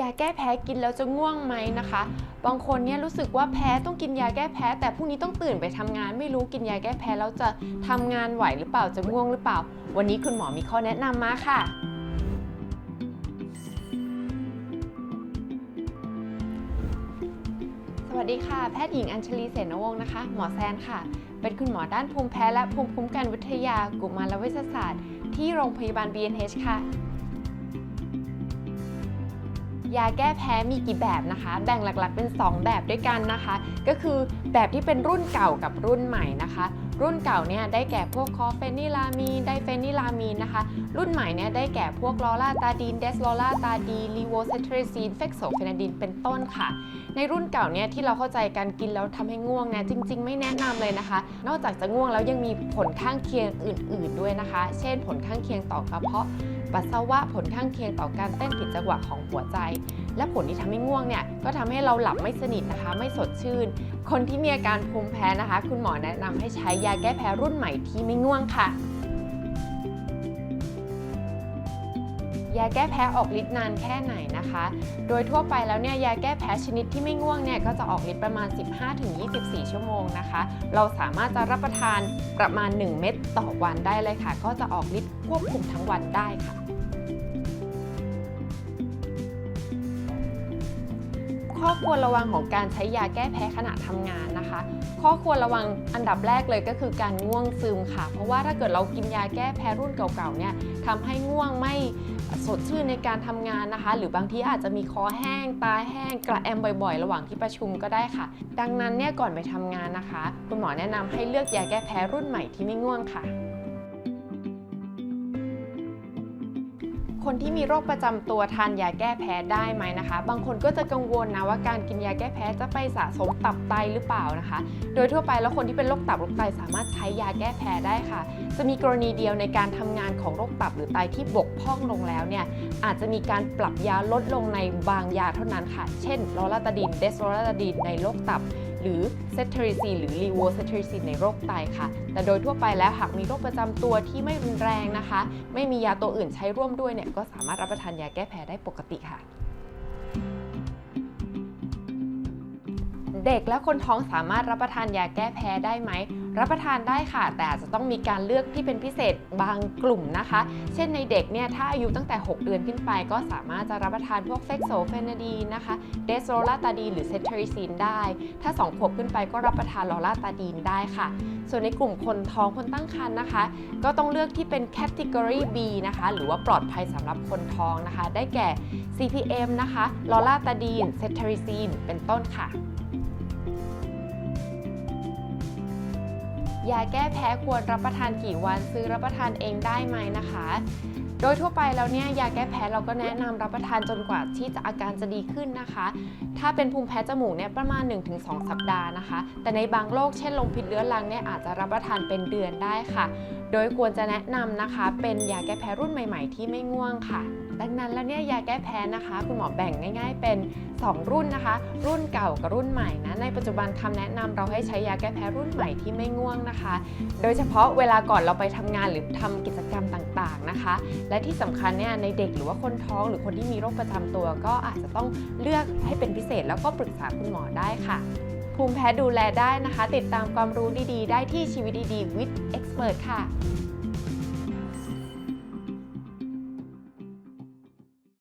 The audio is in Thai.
ยาแก้แพ้กินแล้วจะง่วงไหมนะคะ บางคนเนี่ยรู้สึกว่าแพ้ต้องกินยาแก้แพ้ แต่พรุ่งนี้ต้องตื่นไปทำงาน ไม่รู้กินยาแก้แพ้แล้วจะทำงานไหวหรือเปล่าจะง่วงหรือเปล่า วันนี้คุณหมอมีข้อแนะนำมาค่ะสวัสดีค่ะ แพทย์หญิงอัญชลีเสนวงศ์นะคะ หมอแซนค่ะ เป็นคุณหมอด้านภูมิแพ้และภูมิคุ้มกันวิทยา กุมารเวชศาสตร์ ที่โรงพยาบาล BNH ค่ะ ยาแก้แพ้มีกี่แบบนะคะ แบ่งหลักๆเป็น 2 แบบด้วยกันนะคะ ก็คือแบบที่เป็นรุ่นเก่ากับรุ่นใหม่นะคะ รุ่นเก่าเนี่ยได้แก่พวกคอเฟนิลามีนไดเฟนิลามีนนะคะ รุ่นใหม่เนี่ยได้แก่พวกลอราตาดีนเดสลอราตาดีลีโวเซทริซีนเฟกโซเฟนาดินเป็นต้นค่ะ ในรุ่นเก่าเนี่ยที่เราเข้าใจการกินแล้วทำให้ง่วงเนี่ยจริง ๆ ไม่แนะนำเลยนะคะ นอกจากจะง่วงแล้วยังมีผลข้างเคียงอื่น ๆด้วยนะคะ เช่น ผลข้างเคียงต่อกระเพาะ ปัสสาวะผลข้างเคียงต่อการเต้นผิดจังหวะของหัวใจ และผลที่ทำให้ง่วงเนี่ยก็ทำให้เราหลับไม่สนิทนะคะ ไม่สดชื่น คนที่มีอาการภูมิแพ้นะคะ คุณหมอแนะนำให้ใช้ยาแก้แพ้รุ่นใหม่ที่ไม่ง่วงค่ะ ยาแก้แพ้ออกฤทธิ์นานแค่ไหนนะคะ โดยทั่วไปแล้วเนี่ยยาแก้แพ้ชนิดที่ไม่ง่วงเนี่ยก็จะออกฤทธิ์ประมาณ 15-24 ชั่วโมงนะคะ เราสามารถจะรับประทานประมาณ 1 เม็ดต่อวันได้เลยค่ะ ก็จะออกฤทธิ์ควบคุมทั้งวันได้ค่ะ ข้อควรระวังของการใช้ยาแก้แพ้ขณะทำงานนะคะ ข้อควรระวังอันดับแรกเลยก็คือการง่วงซึมค่ะ เพราะว่าถ้าเกิดเรากินยาแก้แพ้รุ่นเก่าๆเนี่ยทำให้ง่วงไม่สดชื่นในการทำงานนะคะ หรือบางทีอาจจะมีคอแห้ง ตาแห้ง กระแอมบ่อยๆ ระหว่างที่ประชุมก็ได้ค่ะ ดังนั้นเนี่ยก่อนไปทำงานนะคะ คุณหมอแนะนำให้เลือกยาแก้แพ้รุ่นใหม่ที่ไม่ง่วงค่ะ คนที่มีโรคประจำตัวทานยาแก้แพ้ได้ไหมนะคะ บางคนก็จะกังวลนะว่าการกินยาแก้แพ้จะไปสะสมตับไตหรือเปล่านะคะ โดยทั่วไปแล้วคนที่เป็นโรคตับโรคไตสามารถใช้ยาแก้แพ้ได้ค่ะ จะมีกรณีเดียวในการทำงานของโรคตับหรือไตที่บกพร่องลงแล้วเนี่ยอาจจะมีการปรับยาลดลงในบางยาเท่านั้นค่ะ เช่นลอราตาดินเดสลอราตาดินในโรคตับ หรือเซทริซีหรือลีโวเซทริซีในโรคไตค่ะ แต่โดยทั่วไปแล้วหากมีโรคประจำตัวที่ไม่รุนแรงนะคะ ไม่มียาตัวอื่นใช้ร่วมด้วยเนี่ยก็สามารถรับประทานยาแก้แพ้ได้ปกติค่ะ เด็กและคนท้องสามารถรับประทานยาแก้แพ้ได้ไหม รับประทานได้ค่ะ แต่อาจจะต้องมีการเลือกที่เป็นพิเศษบางกลุ่มนะคะ เช่นในเด็กเนี่ยถ้าอายุตั้งแต่ 6 เดือนขึ้นไป ก็สามารถจะรับประทานพวกเฟกโซเฟนาดีนะคะเดสโรลาตาดีหรือเซทริซีนได้ ถ้า 2 ขวบขึ้นไปก็รับประทานลอราตาดีนได้ค่ะ ส่วนในกลุ่มคนท้องคนตั้งครรภ์นะคะ ก็ต้องเลือกที่เป็น category B นะคะ หรือว่าปลอดภัยสำหรับคนท้องนะคะ ได้แก่ CPM นะคะลอราตาดีนเซทริซีนเป็นต้นค่ะ ยาแก้แพ้ควรรับประทานกี่วันซื้อรับประทานเองได้ไหมนะคะ โดยทั่วไปแล้วเนี่ยยาแก้แพ้เราก็แนะนำรับประทานจนกว่าที่จะอาการจะดีขึ้นนะคะ ถ้าเป็นภูมิแพ้จมูกเนี่ยประมาณ 1-2 สัปดาห์นะคะ แต่ในบางโรคเช่นลมพิษเรื้อรังเนี่ยอาจจะรับประทานเป็นเดือนได้ค่ะ โดยควรจะแนะนำนะคะ เป็นยาแก้แพ้รุ่นใหม่ ๆ ที่ไม่ง่วงค่ะ ดังนั้นแล้วเนี่ยยาแก้แพ้นะคะ คุณหมอแบ่งง่าย ๆ เป็น 2 รุ่นนะคะ รุ่นเก่ากับรุ่นใหม่นะในปัจจุบันคำแนะนำเราให้ใช้ยาแก้แพ้รุ่นใหม่ที่ไม่ง่วงนะคะ โดยเฉพาะเวลาก่อนเราไปทำงานหรือทำกิจกรรมต่างๆนะคะ และที่สำคัญเนี่ยในเด็กหรือว่าคนท้องหรือคนที่มีโรคประจำตัว ก็อาจจะต้องเลือกให้เป็นพิเศษ แล้วก็ปรึกษาคุณหมอได้ค่ะภูมิแพ้ดูแลได้นะคะ ติดตามความรู้ดีๆ ได้ที่ชีวิตดีๆ with expert ค่ะ